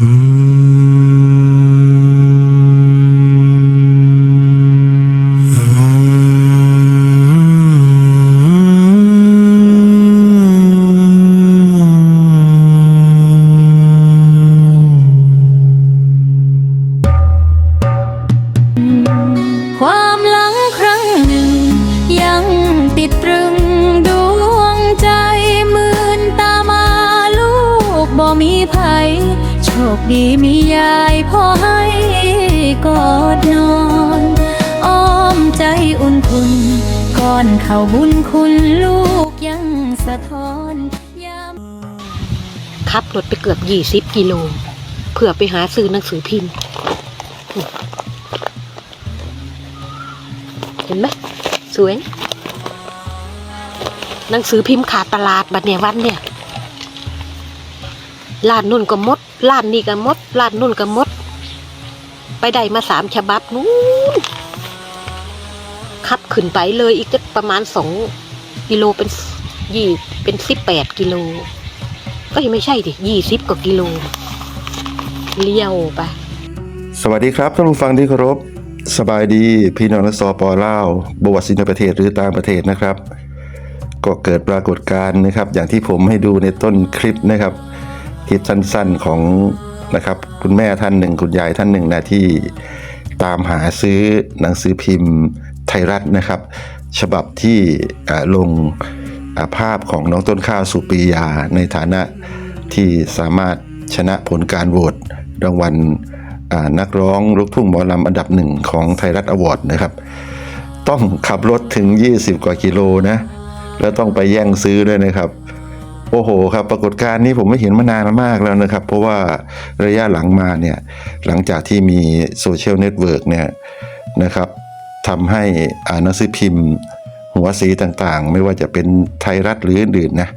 ค อนเข้าบุญคุณลูกยังสะท้อนยามขับรถไปเกือบยี่สิบกิโลเพื่อไปหาซื้อหนังสือพิมพ์ เห็นไหมสวย หนังสือพิมพ์ขาดตลาดบัดเนี่ยวันเนี่ยร้านนุ่นก็มดร้านนี่ก็มดร้านนุ่นก็มด ไปได้มาสามฉบับนู้น ขึ้นไปเลยอีกจะประมาณสองกิโลเป็นยี่เป็นสิบแปดกิโล ก็ยังไม่ใช่ดิยี่สิบกว่ากิโล เลี้ยวไป สวัสดีครับท่านผู้ฟังที่เคารพสบายดีพี่น้องและสปอเล่าบวชสินในประเทศหรือต่างประเทศนะครับ ก็เกิดปรากฏการณ์นะครับ อย่างที่ผมให้ดูในต้นคลิปนะครับ คลิปสั้นๆของนะครับ คุณแม่ท่านหนึ่ง คุณยายท่านหนึ่งนะที่ตามหาซื้อหนังสือพิมพ์ ไทยรัฐนะครับ ฉบับที่ลงภาพของน้องต้นข้าวสุปรียา ในฐานะที่สามารถชนะผลการโหวตรางวัลนักร้องลูกทุ่งหมอลำอันดับหนึ่งของไทยรัฐอวอร์ดนะครับ ต้องขับรถถึง 20 กว่ากิโลนะ แล้วต้องไปแย่งซื้อด้วยนะครับ โอ้โหครับ ปรากฏการณ์นี้ผมไม่เห็นมานานมากแล้วนะครับ เพราะว่าระยะหลังมาเนี่ย หลังจากที่มีโซเชียลเน็ตเวิร์กเนี่ยนะครับ ทำให้อ่านหนังสือพิมพ์ หัวสีต่างๆ ไม่ว่าจะเป็นไทยรัฐหรืออื่นๆนะ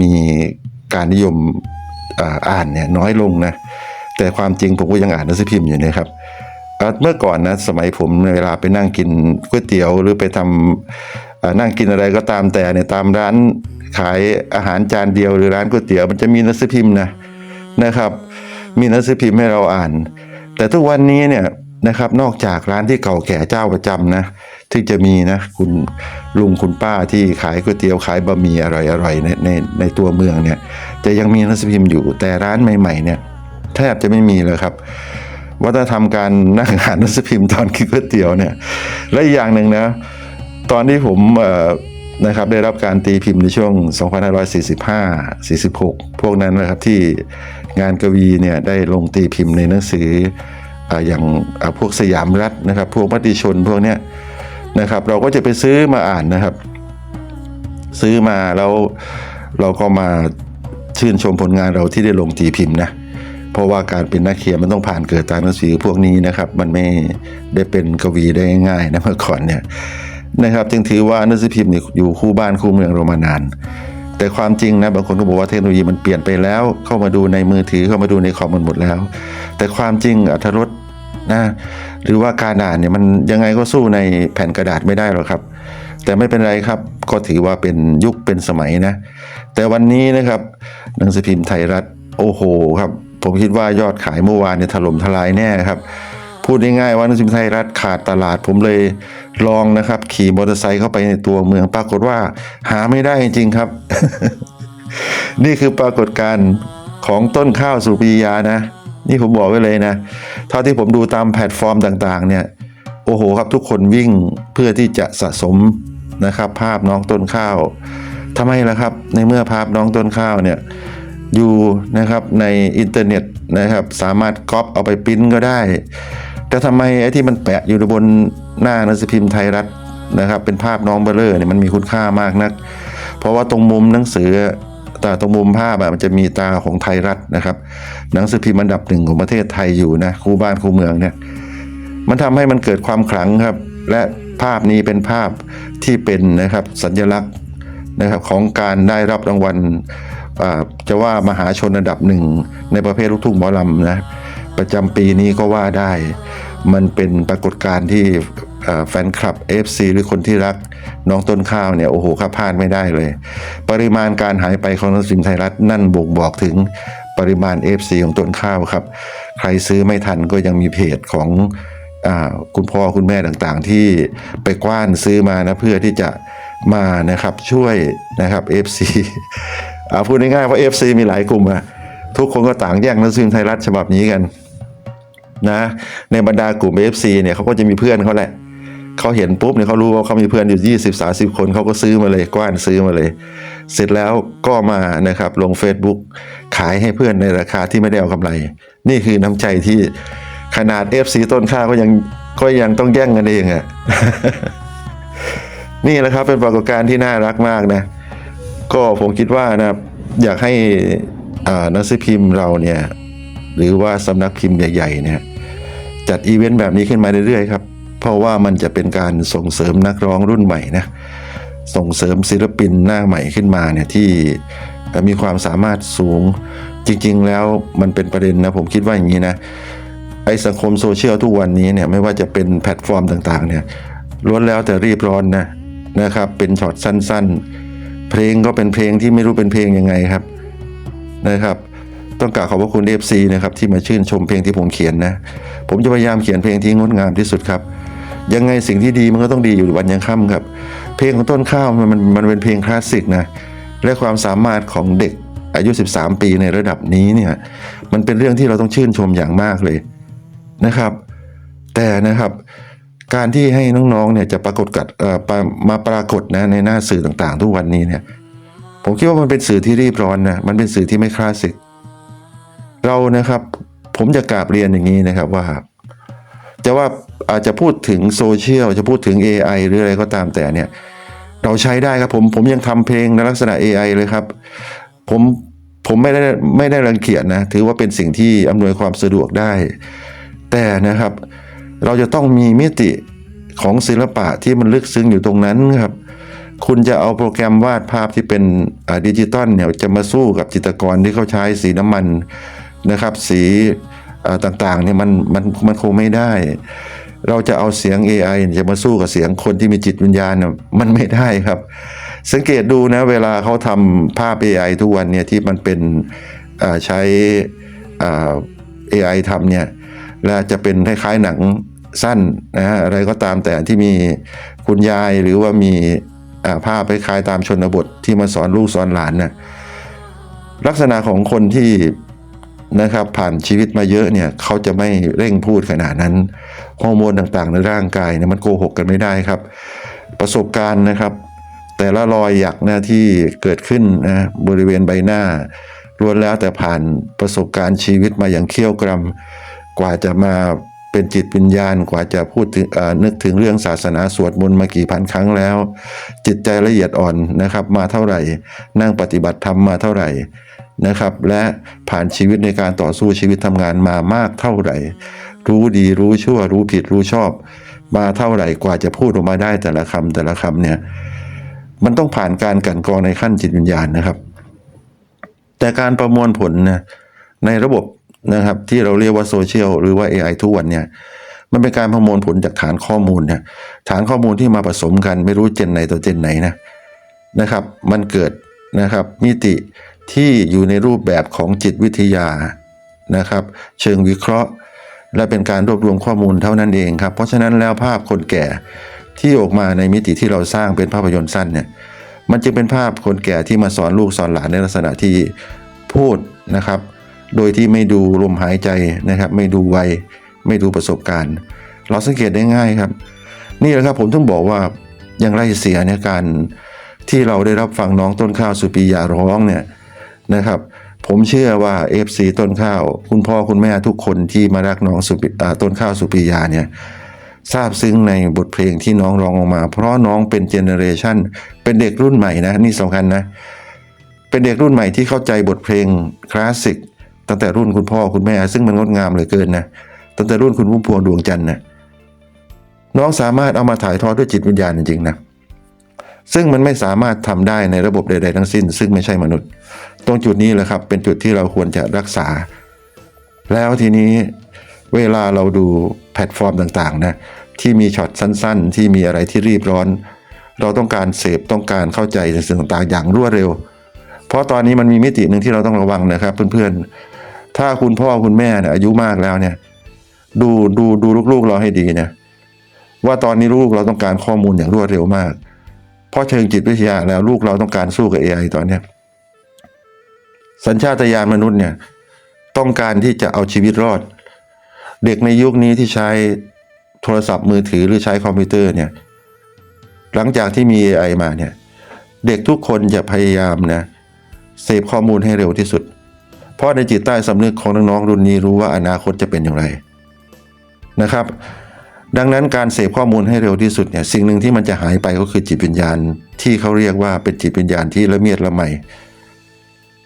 มีการนิยมอ่าอ่านเนี่ยน้อยลงนะแต่ความจริงผมก็ยังอ่านหนังสือพิมพ์อยู่นะครับเมื่อก่อนนะสมัยผมเวลาไปนั่งกินก๋วยเตี๋ยวหรือไปทำนั่งกินอะไรก็ตามแต่เนี่ยตามร้านขายอาหารจานเดียวหรือร้านก๋วยเตี๋ยวมันจะมีหนังสือพิมพ์นะนะครับ มีหนังสือพิมพ์ให้เราอ่าน แต่ทุกวันนี้เนี่ย นะครับ นอกจากร้านที่เก่าแก่เจ้าประจำนะที่จะมีนะคุณลุงคุณป้าที่ขายก๋วยเตี๋ยวขายบะหมี่อร่อยๆในในในตัวเมืองเนี่ยจะยังมีนังสือพิมพ์อยู่แต่ร้านใหม่ๆเนี่ยแทบจะไม่มีเลยครับ วัฒนธรรมการนั่งอ่านหนังสือพิมพ์ตอนกินก๋วยเตี๋ยวเนี่ยและอีกอย่างหนึ่งนะตอนที่ผมนะครับได้รับการตีพิมพ์ในช่วง 2545 46 พวกนั้นนะครับที่งานกวีเนี่ยได้ลงตีพิมพ์ในหนังสือ อ่าอย่างอ่าพวกสยามรัฐนะครับ พวกมติชนพวกเนี้ยนะครับ เราก็จะไปซื้อมาอ่านนะครับ ซื้อมาแล้วเราก็มาชื่นชมผลงานเราที่ได้ลงตีพิมพ์นะเพราะว่าการเป็นนักเขียนมันต้องผ่านเกิดตามหนังสือพวกนี้นะครับ มันไม่ได้เป็นกวีได้ง่ายๆนะเมื่อก่อนเนี่ยนะครับ จึงถือว่าหนังสือพิมพ์เนี่ยอยู่คู่บ้านคู่เมืองเรามานาน แต่ความจริงนะบางคนก็บอกว่าเทคโนโลยีมันเปลี่ยนไปแล้ว เข้ามาดูในมือถือเข้ามาดูในคอมมันหมดแล้ว แต่ความจริงอรรถรสนะหรือว่าการอ่านเนี่ยมันยังไงก็สู้ในแผ่นกระดาษไม่ได้หรอกครับ แต่ไม่เป็นไรครับก็ถือว่าเป็นยุคเป็นสมัยนะ แต่วันนี้นะครับหนังสือพิมพ์ไทยรัฐโอ้โหครับ ผมคิดว่ายอดขายเมื่อวานเนี่ยถล่มทลายแน่ครับ พูดง่ายๆว่าหนังสือพิมไทยรัฐขาดตลาด ผมเลยลองนะครับ ขี่มอเตอร์ไซค์เข้าไปในตัวเมืองปรากฏว่า หาไม่ได้จริงครับ นี่คือปรากฏการณ์ของต้นข้าวสุปียานะ นี่ผมบอกไว้เลยนะ เท่าที่ผมดูตามแพลตฟอร์มต่างๆ เนี่ย โอ้โหครับทุกคนวิ่งเพื่อที่จะสะสมนะครับ ภาพน้องต้นข้าวทำไมล่ะครับ ในเมื่อภาพน้องต้นข้าวเนี่ยอยู่นะครับในอินเทอร์เน็ตนะครับ สามารถก๊อปเอาไปปริ้นก็ได้ แต่ทำไมไอ้ที่มันแปะอยู่บนหน้าหนังสือพิมพ์ไทยรัฐนะครับ เป็นภาพน้องเบลเลอร์เนี่ยมันมีคุณค่ามากนัก เพราะว่าตรงมุมหนังสือตาตรงมุมภาพอะมันจะมีตาของไทยรัฐนะครับ หนังสือพิมพ์อันดับหนึ่งของประเทศไทยอยู่นะคู่บ้านคู่เมืองเนี่ยมันทำให้มันเกิดความขลังครับ และภาพนี้เป็นภาพที่เป็นนะครับสัญลักษณ์นะครับของการได้รับรางวัลจะว่ามหาชนอันดับหนึ่งในประเภทลูกทุ่งหมอลำนะ ประจำปีนี้ก็ว่าได้ มันเป็นปรากฏการณ์ที่แฟนคลับ FC หรือคนที่รักน้องต้นข้าวเนี่ยโอ้โหข้าพลาดไม่ได้เลย ปริมาณการหายไปของนังสือพิมพ์ไทยรัฐนั่นบ่งบอกถึงปริมาณ FC ของต้นข้าวครับ ใครซื้อไม่ทันก็ยังมีเพจของอคุณพ่อคุณแม่ต่างๆ ที่ไปกว้านซื้อมานะเพื่อที่จะมานะครับช่วยนะครับ FC อ่าพูดง่ายๆว่า FC มีหลายกลุ่มอะทุกคนก็ต่างแย่งหนังสือพิมพ์ไทยรัฐฉบับนี้กัน นะในบรรดากลุ่ม FC เนี่ยเขาก็จะมีเพื่อนเขาแหละเขาเห็นปุ๊บเนี่ยเขารู้ว่าเขามีเพื่อนอยู่20 30 คนเขาก็ซื้อมาเลยกว้านซื้อมาเลย เสร็จแล้วก็มานะครับลง Facebook ขายให้เพื่อนในราคาที่ไม่ได้เอากำไร นี่คือน้ำใจที่ขนาด FC ต้นข้าก็ยังก็ยังต้องแย่งกันเองอะนี่แหละครับเป็นปรากฏการณ์ที่น่ารักมากนะ ก็ผมคิดว่านะอยากให้นังสือพิมพ์เราเนี่ยหรือว่าสำนักพิมพ์ใหญ่ๆเนี่ย จัดอีเวนต์แบบนี้ขึ้นมาเรื่อยๆครับ เพราะว่ามันจะเป็นการส่งเสริมนักร้องรุ่นใหม่นะ ส่งเสริมศิลปินหน้าใหม่ขึ้นมาเนี่ยที่มีความสามารถสูง จริงๆแล้วมันเป็นประเด็นนะผมคิดว่าอย่างนี้นะ ไอสังคมโซเชียลทุกวันนี้เนี่ยไม่ว่าจะเป็นแพลตฟอร์มต่างๆเนี่ยล้วนแล้วแต่รีบร้อนนะนะครับเป็นช็อตสั้นๆ เพลงก็เป็นเพลงที่ไม่รู้เป็นเพลงยังไงครับนะครับ ต้องกราบขอบพระคุณ FC นะครับที่มาชื่นชมเพลงที่ผมเขียนนะ ผมจะพยายามเขียนเพลงที่งดงามที่สุดครับ ยังไงสิ่งที่ดีมันก็ต้องดีอยู่วันยังค่ำครับ เพลงของต้นข้าวมันมันมันเป็นเพลงคลาสสิกนะ และความสามารถของเด็กอายุ 13 ปีในระดับนี้เนี่ยมันเป็นเรื่องที่เราต้องชื่นชมอย่างมากเลยนะครับ แต่นะครับการที่ให้น้องๆเนี่ยจะปรากฏกัดเอ่อมาปรากฏนะในหน้าสื่อต่างๆ ทุกวันนี้เนี่ยผมคิดว่ามันเป็นสื่อที่รีบร้อนนะมันเป็นสื่อที่ไม่คลาสสิก เรานะครับผมจะกราบเรียนอย่างนี้นะครับว่า จะว่าอาจจะพูดถึงโซเชียลจะพูดถึง AI หรืออะไรก็ตามแต่เนี่ยเราใช้ได้ครับผมผมยังทำเพลงในลักษณะ AI เลยครับ ผมผมไม่ได้ไม่ได้รังเกียจนะ ถือว่าเป็นสิ่งที่อำนวยความสะดวกได้ แต่นะครับ เราจะต้องมีมิติของศิลปะที่มันลึกซึ้งอยู่ตรงนั้นครับ คุณจะเอาโปรแกรมวาดภาพที่เป็นดิจิตอลเนี่ยจะมาสู้กับจิตรกรที่เขาใช้สีน้ำมัน นะครับ สีต่างๆเนี่ยมันมันมันคงไม่ได้ เราจะเอาเสียง AI จะมาสู้กับเสียงคนที่มีจิตวิญญาณน่ะมันไม่ได้ครับ สังเกตดูนะเวลาเขาทำภาพ AI ทุกวันเนี่ยที่มันเป็นใช้อ่า AI ทำเนี่ยและจะเป็นคล้ายๆหนังสั้นนะฮะอะไรก็ตามแต่ที่มีคุณยายหรือว่ามีอ่าภาพคล้ายๆตามชนบทที่มาสอนลูกสอนหลานน่ะลักษณะของคนที่ นะครับผ่านชีวิตมาเยอะเนี่ยเขาจะไม่เร่งพูดขนาดนั้นฮอร์โมนต่างๆ ในร่างกายเนี่ยมันโกหกกันไม่ได้ครับ ประสบการณ์นะครับ แต่ละรอยหยักนะที่เกิดขึ้นนะบริเวณใบหน้าล้วนแล้วแต่ผ่านประสบการณ์ชีวิตมาอย่างเขี้ยวกรำกว่าจะมา เป็นจิตวิญญาณกว่าจะพูดถึงนึกถึงเรื่องศาสนาสวดมนต์มากี่พันครั้งแล้ว จิตใจละเอียดอ่อนนะครับ มาเท่าไหร่ นั่งปฏิบัติธรรมมาเท่าไหร่นะครับ และผ่านชีวิตในการต่อสู้ชีวิตทำงานมามากเท่าไหร่ รู้ดีรู้ชั่ว รู้ผิดรู้ชอบ มาเท่าไหร่กว่าจะพูดออกมาได้แต่ละคำแต่ละคำเนี่ยมันต้องผ่านการกันกรองในขั้นจิตวิญญาณนะครับ แต่การประมวลผลนะในระบบ นะครับ ที่เราเรียกว่าโซเชียลหรือว่า AI ทุกวันเนี่ยมันเป็นการประมวลผลจากฐานข้อมูลเนี่ยฐานข้อมูลที่มาผสมกันไม่รู้เจนไหนต่อเจนไหนนะนะครับ มันเกิดนะครับมิติที่อยู่ในรูปแบบของจิตวิทยานะครับ เชิงวิเคราะห์ และเป็นการรวบรวมข้อมูลเท่านั้นเองครับ เพราะฉะนั้นแล้วภาพคนแก่ที่ออกมาในมิติที่เราสร้างเป็นภาพยนตร์สั้นเนี่ยมันจึงเป็นภาพคนแก่ที่มาสอนลูกสอนหลานในลักษณะที่พูดนะครับ โดยที่ไม่ดูลมหายใจนะครับ ไม่ดูวัยไม่ดูประสบการณ์ เราสังเกตได้ง่ายครับ นี่แหละครับผมต้องบอกว่ายังไรเสียในการที่เราได้รับฟังน้องต้นข้าวสุปียาร้องเนี่ยนะครับ ผมเชื่อว่า FC ต้นข้าว คุณพ่อคุณแม่ทุกคนที่มารักน้องสุปิอ่าต้นข้าวสุปียาเนี่ยทราบซึ้งในบทเพลงที่น้องร้องออกมา เพราะน้องเป็นเจเนอเรชันเป็นเด็กรุ่นใหม่นะนี่สำคัญนะ เป็นเด็กรุ่นใหม่ที่เข้าใจบทเพลงคลาสสิก ตั้งแต่รุ่นคุณพ่อคุณแม่ ซึ่งมันงดงามเหลือเกินนะตั้งแต่รุ่นคุณพุ่มพวงดวงจันทร์นะน้องสามารถเอามาถ่ายทอดด้วยจิตวิญญาณจริงๆนะซึ่งมันไม่สามารถทำได้ในระบบใด ๆ ทั้งสิ้น ซึ่งไม่ใช่มนุษย์ ตรงจุดนี้แหละครับ เป็นจุดที่เราควรจะรักษา แล้วทีนี้เวลาเราดูแพลตฟอร์มต่างๆนะที่มีช็อตสั้น ๆ ที่มีอะไรที่รีบร้อน เราต้องการเสพต้องการเข้าใจในสิ่งต่างๆ อย่างรวดเร็ว เพราะตอนนี้มันมีมิติหนึ่งที่เราต้องระวังนะครับ เพื่อน ถ้าคุณพ่อคุณแม่เนี่ยอายุมากแล้วเนี่ย ดูดูดูลูกๆเราให้ดีเนี่ยว่าตอนนี้ลูกเราต้องการข้อมูลอย่างรวดเร็วมาก เพราะเชิงจิตวิทยาแล้วลูกเราต้องการสู้กับ AI ตอนเนี้ยสัญชาตญาณมนุษย์เนี่ย ต้องการที่จะเอาชีวิตรอด เด็กในยุคนี้ที่ใช้โทรศัพท์มือถือหรือใช้คอมพิวเตอร์เนี่ย หลังจากที่มี AI มาเนี่ย เด็กทุกคนจะพยายามนะเสพข้อมูลให้เร็วที่สุด เพราะในจิตใต้สำนึกของน้องๆรุ่นนี้รู้ว่าอนาคตจะเป็นอย่างไรนะครับ ดังนั้นการเสพข้อมูลให้เร็วที่สุดเนี่ยสิ่งหนึ่งที่มันจะหายไปก็คือจิตวิญญาณ ที่เขาเรียกว่าเป็นจิตวิญญาณที่ละเมียดละไม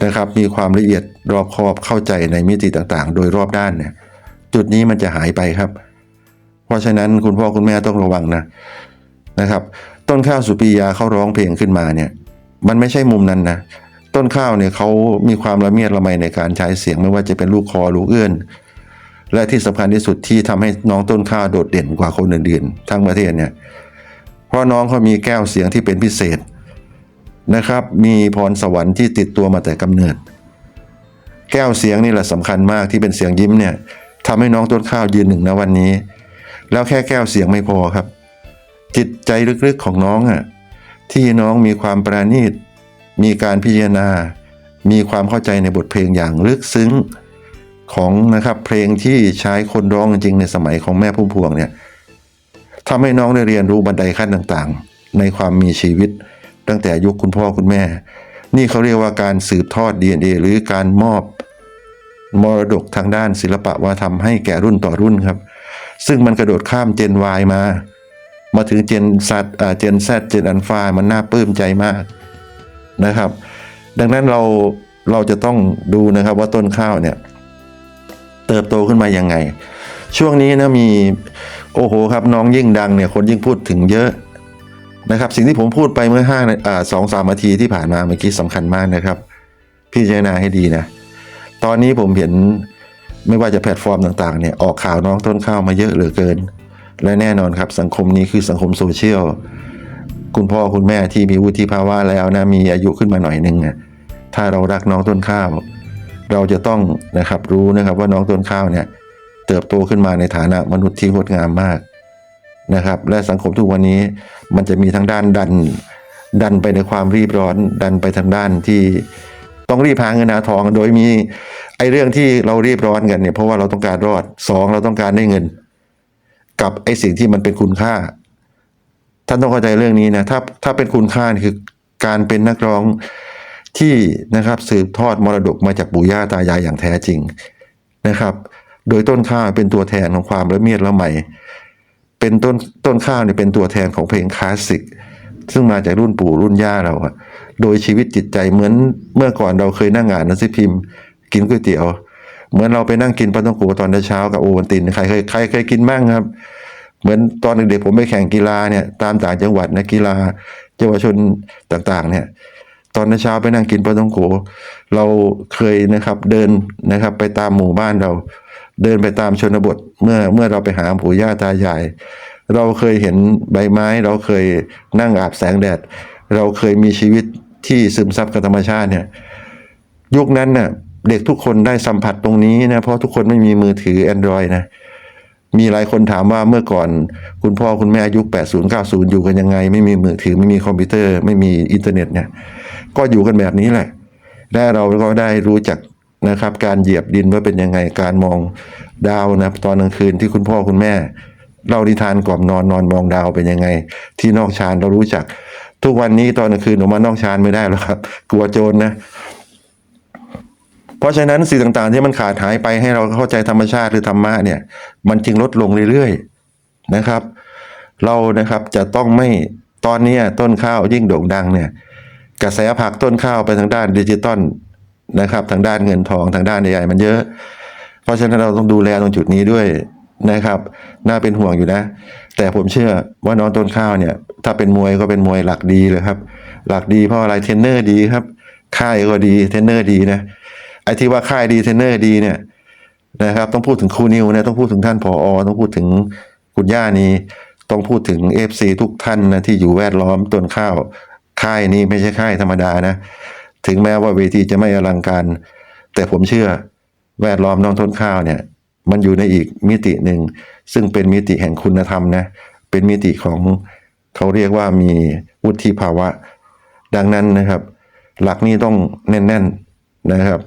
นะครับ มีความละเอียดรอบคอบเข้าใจในมิติต่างๆ โดยรอบด้านเนี่ยจุดนี้มันจะหายไปครับ เพราะฉะนั้นคุณพ่อคุณแม่ต้องระวังนะนะครับ ต้นข้าวสุปียาเขาร้องเพลงขึ้นมาเนี่ย มันไม่ใช่มุมนั้นนะ ต้นข้าวเนี่ยเขามีความละเมียดละไมในการใช้เสียงไม่ว่าจะเป็นลูกคอลูกเอื้อน และที่สำคัญที่สุดที่ทำให้น้องต้นข้าวโดดเด่นกว่าคนอื่นๆ ทั้งประเทศเนี่ยเพราะน้องเขามีแก้วเสียงที่เป็นพิเศษนะครับ มีพรสวรรค์ที่ติดตัวมาแต่กำเนิด แก้วเสียงนี่แหละสำคัญมากที่เป็นเสียงยิ้มเนี่ยทำให้น้องต้นข้าวยืนหนึ่งนะวันนี้ แล้วแค่แก้วเสียงไม่พอครับ จิตใจลึกๆของน้องอะที่น้องมีความประณีต มีการพิจารณา มีความเข้าใจในบทเพลงอย่างลึกซึ้งของนะครับเพลงที่ใช้คนร้องจริงในสมัยของแม่พุ่มพวงเนี่ยทำให้น้องได้เรียนรู้บันไดขั้นต่างๆ ในความมีชีวิตตั้งแต่ยุคคุณพ่อคุณแม่ นี่เขาเรียกว่าการสืบทอด DNA หรือการมอบมรดกทางด้านศิลปะวัฒนธรรมให้แก่รุ่นต่อรุ่นครับ ซึ่งมันกระโดดข้ามเจน Y มา มาถึงเจนซัดเจน Z เจนอัลฟามันน่าปลื้มใจมาก นะครับ ดังนั้นเราเราจะต้องดูนะครับว่าต้นข้าวเนี่ยเติบโตขึ้นมายังไง ช่วงนี้นะมีโอ้โหครับน้องยิ่งดังเนี่ยคนยิ่งพูดถึงเยอะนะครับ สิ่งที่ผมพูดไปเมื่อห้าอ่าสองสามนาทีที่ผ่านมาเมื่อกี้สำคัญมากนะครับ พี่เจารณาให้ดีนะ ตอนนี้ผมเห็นไม่ว่าจะแพลตฟอร์มต่างๆเนี่ยออกข่าวน้องต้นข้าวมาเยอะเหลือเกิน และแน่นอนครับสังคมนี้คือสังคมโซเชียล คุณพ่อคุณแม่ที่มีวุฒิภาวะแล้วนะมีอายุขึ้นมาหน่อยหนึงอะถ้าเรารักน้องต้นข้าว เราจะต้องนะครับรู้นะครับว่าน้องต้นข้าวเนี่ยเติบโตขึ้นมาในฐานะมนุษย์ที่งดงามมากนะครับ และสังคมทุกวันนี้มันจะมีทั้งด้านดัน ดันไปในความรีบร้อนดันไปทางด้านที่ต้องรีบหาเงินหาทอง โดยมีไอ้เรื่องที่เรารีบร้อนกันเนี่ยเพราะว่าเราต้องการรอดสองเราต้องการได้เงิน กับไอ้สิ่งที่มันเป็นคุณค่า ท่านต้องเข้าใจเรื่องนี้นะถ้าถ้าเป็นคุณค่าคือการเป็นนักร้องที่นะครับสืบทอดมรดกมาจากปู่ย่าตายายอย่างแท้จริงนะครับ โดยต้นข้าวเป็นตัวแทนของความละเมียดละไมเป็นต้นต้นข้าวเนี่ยเป็นตัวแทนของเพลงคลาสสิกซึ่งมาจากรุ่นปู่รุ่นย่าเราอะโดยชีวิตจิตใจเหมือนเมื่อก่อนเราเคยนั่งอ่านนังสือพิมพ์ กินก๋วยเตี๋ยว เหมือนเราไปนั่งกินปลาต้องโกตอนเช้ากับโอวัลตินใครเคยใครเคยกินบ้างครับ เหมือนตอนเด็กๆผมไปแข่งกีฬาเนี่ยตามต่างจังหวัดนะกีฬาเยาวชนต่างๆ เนี่ยตอนเช้าไปนั่งกินปลาต้องโก เราเคยนะครับเดินนะครับไปตามหมู่บ้านเรา เดินไปตามชนบทเมื่อเมื่อเราไปหาปู่ย่าตายาย เราเคยเห็นใบไม้ เราเคยนั่งอาบแสงแดด เราเคยมีชีวิตที่ซึมซับกับธรรมชาติเนี่ยยุคนั้นน่ะเด็กทุกคนได้สัมผัสตรงนี้นะเพราะทุกคนไม่มีมือถือ Android นะ มีหลายคนถามว่าเมื่อก่อน คุณพ่อคุณแม่อายุ80 90 อยู่กันยังไง ไม่มีมือถือไม่มีคอมพิวเตอร์ ไม่มีอินเทอร์เน็ตเนี่ย ก็อยู่กันแบบนี้แหละ และเราก็ได้รู้จักนะครับ การเหยียบดินว่าเป็นยังไงการมองดาวนะตอนกลางคืนที่คุณพ่อคุณแม่เล่านิทานกล่อมนอนนอนมองดาวเป็นยังไง ที่นอกชานเรารู้จัก ทุกวันนี้ตอนกลางคืนออกมานอกชานไม่ได้แล้วครับ กลัวโจรนะ เพราะฉะนั้นสิ่งต่างๆ ที่มันขาดหายไปให้เราเข้าใจธรรมชาติหรือธรรมะเนี่ย มันจึงลดลงเรื่อยๆนะครับ เรานะครับจะต้องไม่ตอนนี้ต้นข้าวยิ่งโด่งดังเนี่ย กระแสผักต้นข้าวไปทางด้านดิจิตอลนะครับ ทางด้านเงินทองทางด้านใหญ่ๆมันเยอะ เพราะฉะนั้นเราต้องดูแลตรงจุดนี้ด้วยนะครับ น่าเป็นห่วงอยู่นะ แต่ผมเชื่อว่าน้องต้นข้าวเนี่ย ถ้าเป็นมวยก็เป็นมวยหลักดีเลยครับ หลักดีเพราะอะไรเทรนเนอร์ดีครับ ค่ายก็ดีเทรนเนอร์ดีนะ ไอ้ที่ว่าค่ายดีเทนเนอร์ดีเนี่ยนะครับ ต้องพูดถึงครูนิวนะต้องพูดถึงท่านผอต้องพูดถึงคุณย่านี้ต้องพูดถึงเอฟซีทุกท่านนะที่อยู่แวดล้อมต้นข้าวค่ายนี้ไม่ใช่ค่ายธรรมดานะ ถึงแม้ว่าเวทีจะไม่อลังการ แต่ผมเชื่อแวดล้อมน้องต้นข้าวเนี่ย มันอยู่ในอีกมิติหนึ่ง ซึ่งเป็นมิติแห่งคุณธรรมนะเป็นมิติของเขาเรียกว่ามีวุฒิภาวะ ดังนั้นนะครับ หลักนี้ต้องแน่น ๆนะครับ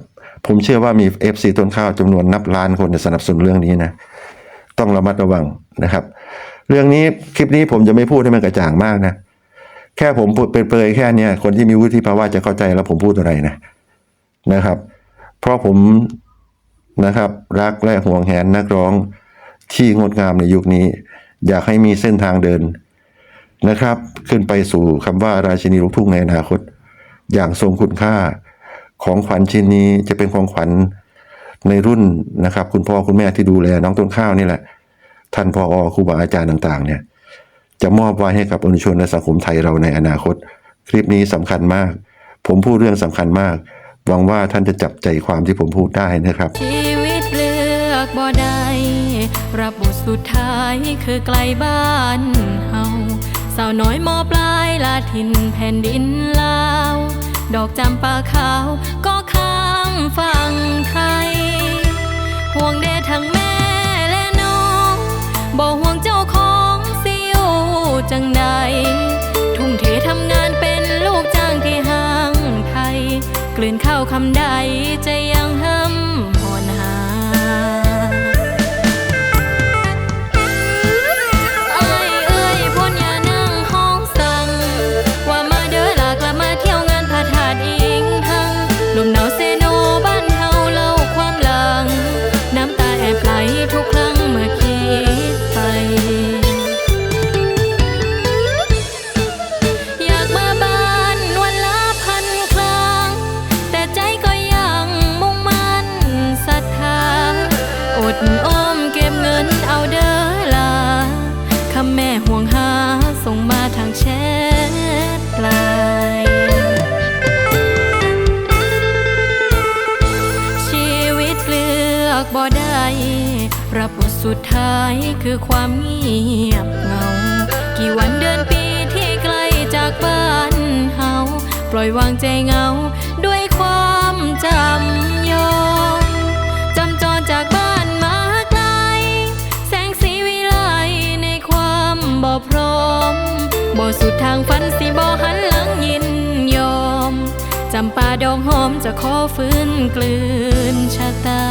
ผมเชื่อว่ามี FC ต้นข้าวจำนวนนับล้านคนสนับสนุนเรื่องนี้นะ ต้องระมัดระวังนะครับ เรื่องนี้คลิปนี้ผมจะไม่พูดให้มันกระจ่างมากนะ แค่ผมเปรยแค่เนี้ยคนที่มีวุฒิภาวะจะเข้าใจแล้วผมพูดอะไรนะนะครับ เพราะผมนะครับ รักและห่วงแหนนักร้องที่งดงามในยุคนี้ อยากให้มีเส้นทางเดินนะครับ ขึ้นไปสู่คำว่าราชินีลูกทุ่งในอนาคต อย่างทรงคุณค่า ของขวัญชิ้นนี้จะเป็นของขวัญในรุ่นนะครับ คุณพ่อคุณแม่ที่ดูแลน้องต้นข้าวนี่แหละ ท่านพออครูบาอาจารย์ต่างๆ เนี่ย จะมอบไว้ให้กับอนุชนและสังคมไทยเราในอนาคต คลิปนี้สำคัญมาก ผมพูดเรื่องสำคัญมากหวังว่าท่านจะจับใจความที่ผมพูดได้นะครับ ชีวิตเลือกบ่ได้รับบทสุดท้ายคือไกลบ้านเฮาสาวน้อยมอปลายลาทินแผ่นดินลาว ดอกจำปาขาวก็ข้างฝั่งไทย ห่วงเดทั้งแม่และน้องบอกห่วงเจ้าของสิอยู่จังใด ทุ่มเททำงานเป็นลูกจ้างที่ห้างไทย กลืนข้าวคำใดใจ สุดท้ายคือความเงียบเงา กี่วันเดือนปีที่ไกลจากบ้านเฮา ปล่อยวางใจเงา ด้วยความจำยอมจำจรจากบ้านมาไกล แสงสีวิไลในความบ่พร้อม บ่สุดทางฝันสิบ่หันหลังยินยอมจำปาดอกหอมจะขอฟื้นกลืนชะตา